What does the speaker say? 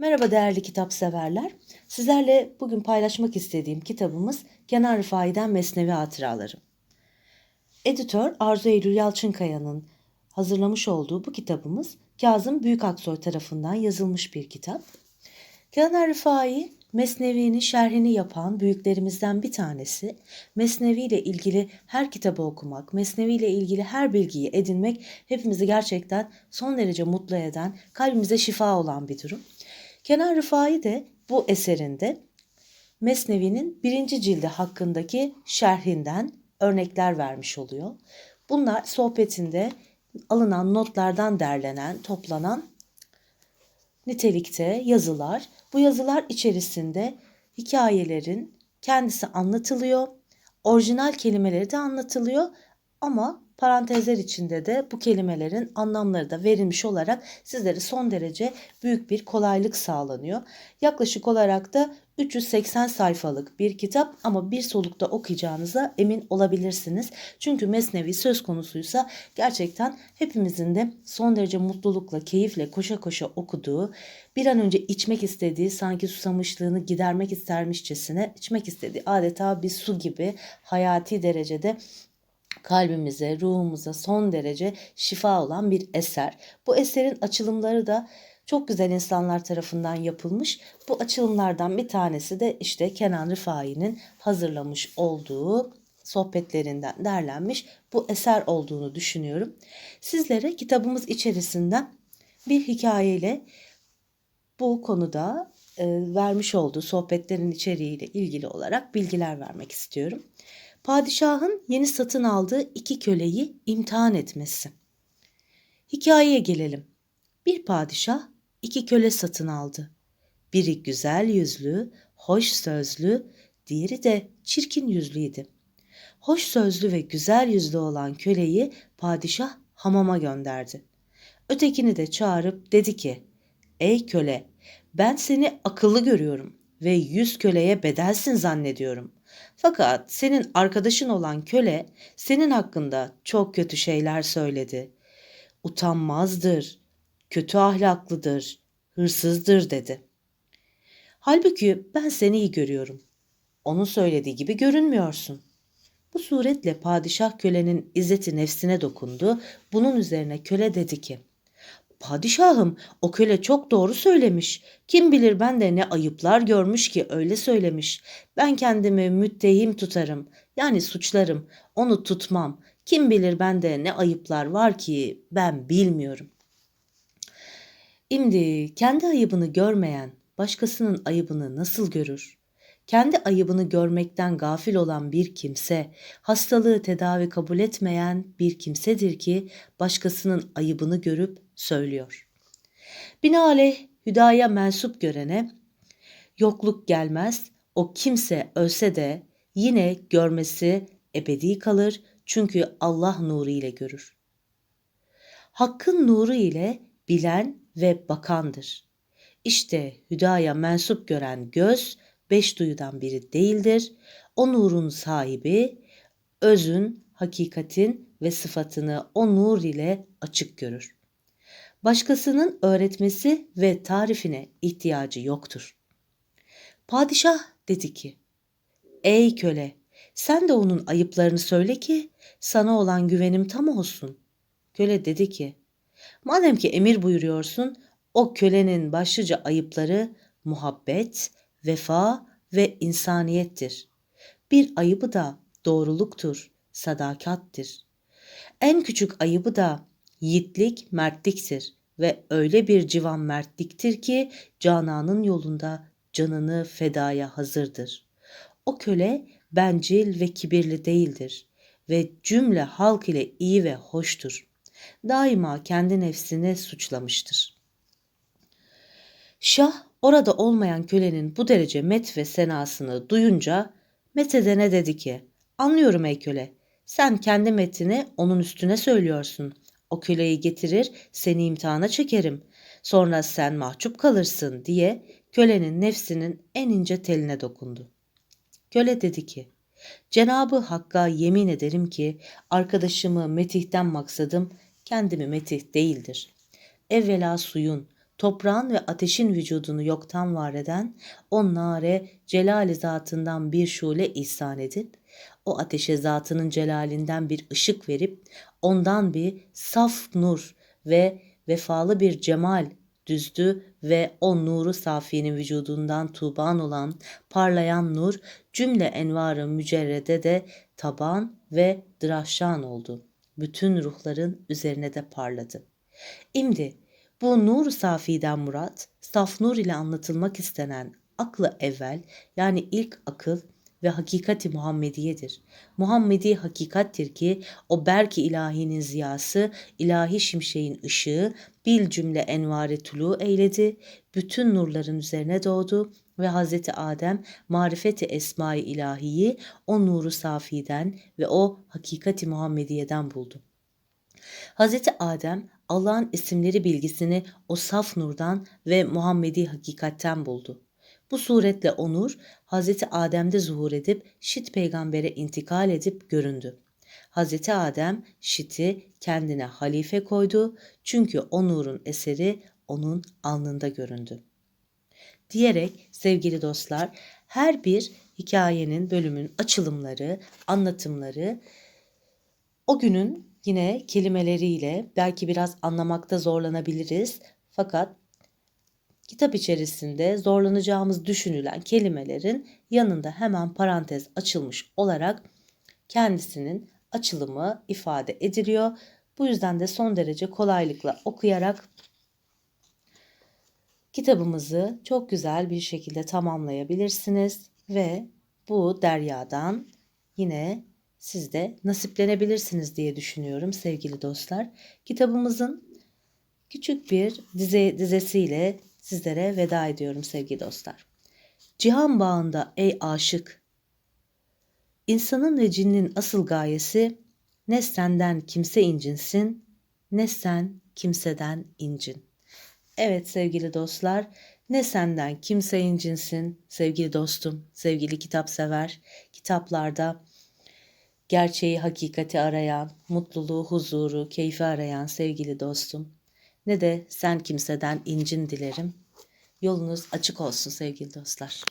Merhaba değerli kitap severler. Sizlerle bugün paylaşmak istediğim kitabımız Kenan Rıfai'den Mesnevi Hatıraları. Editör Arzu Eylül Yalçınkaya'nın hazırlamış olduğu bu kitabımız Kazım Büyükaksoy tarafından yazılmış bir kitap. Kenan Rıfai Mesnevi'nin şerhini yapan büyüklerimizden bir tanesi. Mesnevi ile ilgili her kitabı okumak, Mesnevi ile ilgili her bilgiyi edinmek hepimizi gerçekten son derece mutlu eden, kalbimize şifa olan bir durum. Kenan Rıfai de bu eserinde Mesnevi'nin birinci cildi hakkındaki şerhinden örnekler vermiş oluyor. Bunlar sohbetinde alınan notlardan derlenen, toplanan nitelikte yazılar. Bu yazılar içerisinde hikayelerin kendisi anlatılıyor. Orijinal kelimeleri de anlatılıyor ama parantezler içinde de bu kelimelerin anlamları da verilmiş olarak sizlere son derece büyük bir kolaylık sağlanıyor. Yaklaşık olarak da 380 sayfalık bir kitap ama bir solukta okuyacağınıza emin olabilirsiniz. Çünkü Mesnevi söz konusuysa gerçekten hepimizin de son derece mutlulukla, keyifle koşa koşa okuduğu, bir an önce içmek istediği, sanki susamışlığını gidermek istermişçesine içmek istediği adeta bir su gibi hayati derecede kalbimize, ruhumuza son derece şifa olan bir eser. Bu eserin açılımları da çok güzel insanlar tarafından yapılmış. Bu açılımlardan bir tanesi de işte Kenan Rıfai'nin hazırlamış olduğu sohbetlerinden derlenmiş bu eser olduğunu düşünüyorum. Sizlere kitabımız içerisinden bir hikayeyle bu konuda e, vermiş olduğu sohbetlerin içeriğiyle ilgili olarak bilgiler vermek istiyorum. Padişahın yeni satın aldığı iki köleyi imtihan etmesi. Hikayeye gelelim. Bir padişah iki köle satın aldı. Biri güzel yüzlü, hoş sözlü, diğeri de çirkin yüzlüydi. Hoş sözlü ve güzel yüzlü olan köleyi padişah hamama gönderdi. Ötekini de çağırıp dedi ki, Ey köle, ben seni akıllı görüyorum ve yüz köleye bedelsin zannediyorum. Fakat senin arkadaşın olan köle senin hakkında çok kötü şeyler söyledi. Utanmazdır, kötü ahlaklıdır, hırsızdır dedi. Halbuki ben seni iyi görüyorum. Onun söylediği gibi görünmüyorsun. Bu suretle padişah kölenin izzeti nefsine dokundu. Bunun üzerine köle dedi ki, Padişahım o köle çok doğru söylemiş. Kim bilir ben de ne ayıplar görmüş ki öyle söylemiş. Ben kendimi müttehim tutarım. Yani suçlarım. Onu tutmam. Kim bilir bende ne ayıplar var ki ben bilmiyorum. Şimdi kendi ayıbını görmeyen başkasının ayıbını nasıl görür? Kendi ayıbını görmekten gafil olan bir kimse, hastalığı tedavi kabul etmeyen bir kimsedir ki başkasının ayıbını görüp söylüyor. Binaenaleyh hüdaya mensup görene yokluk gelmez, o kimse ölse de yine görmesi ebedi kalır çünkü Allah nuru ile görür. Hakkın nuru ile bilen ve bakandır. İşte hüdaya mensup gören göz beş duyudan biri değildir. O nurun sahibi özün, hakikatin ve sıfatını o nur ile açık görür. Başkasının öğretmesi ve tarifine ihtiyacı yoktur. Padişah dedi ki, Ey köle, sen de onun ayıplarını söyle ki sana olan güvenim tam olsun. Köle dedi ki, madem ki emir buyuruyorsun, o kölenin başlıca ayıpları muhabbet, vefa ve insaniyettir. Bir ayıbı da doğruluktur, sadakattir. En küçük ayıbı da yiğitlik, mertliktir ve öyle bir civan mertliktir ki Canan'ın yolunda canını fedaya hazırdır. O köle bencil ve kibirli değildir ve cümle halk ile iyi ve hoştur. Daima kendi nefsini suçlamıştır. Şah orada olmayan kölenin bu derece met ve senasını duyunca Mete'de dedi ki anlıyorum ey köle sen kendi metini onun üstüne söylüyorsun. O köleyi getirir seni imtihana çekerim. Sonra sen mahcup kalırsın diye kölenin nefsinin en ince teline dokundu. Köle dedi ki Cenabı Hakk'a yemin ederim ki arkadaşımı metihten maksadım kendimi metih değildir. Evvela suyun, toprağın ve ateşin vücudunu yoktan var eden, o nare celali zatından bir şule ihsan edip, o ateşe zatının celalinden bir ışık verip, ondan bir saf nur ve vefalı bir cemal düzdü ve o nuru safinin vücudundan tuban olan parlayan nur cümle envarı mücerrede de taban ve dıraşan oldu. Bütün ruhların üzerine de parladı. İmdi bu nur safiden murat, saf nur ile anlatılmak istenen aklı evvel yani ilk akıl ve hakikati Muhammediyedir. Muhammedi hakikattir ki o berki ilahinin ziyası, ilahi şimşeğin ışığı bil cümle envari tulu eyledi, bütün nurların üzerine doğdu ve Hazreti Adem marifeti esma-i ilahiyi o nuru safiden ve o hakikati Muhammediye'den buldu. Hazreti Adem Allah'ın isimleri bilgisini o saf nurdan ve Muhammedi hakikatten buldu. Bu suretle o nur Hazreti Adem'de zuhur edip Şit peygambere intikal edip göründü. Hazreti Adem Şit'i kendine halife koydu çünkü o nurun eseri onun alnında göründü. Diyerek sevgili dostlar her bir hikayenin bölümün açılımları, anlatımları o günün yine kelimeleriyle belki biraz anlamakta zorlanabiliriz. Fakat kitap içerisinde zorlanacağımız düşünülen kelimelerin yanında hemen parantez açılmış olarak kendisinin açılımı ifade ediliyor. Bu yüzden de son derece kolaylıkla okuyarak kitabımızı çok güzel bir şekilde tamamlayabilirsiniz ve bu deryadan yine siz de nasiplenebilirsiniz diye düşünüyorum sevgili dostlar. Kitabımızın küçük bir dize, dizesiyle sizlere veda ediyorum sevgili dostlar. Cihan bağında ey aşık, insanın ve cinnin asıl gayesi ne senden kimse incinsin, ne sen kimseden incin. Evet sevgili dostlar, ne senden kimse incinsin sevgili dostum, sevgili kitap sever. Kitaplarda gerçeği, hakikati arayan, mutluluğu, huzuru, keyfi arayan sevgili dostum. Ne de sen kimseden incin dilerim. Yolunuz açık olsun sevgili dostlar.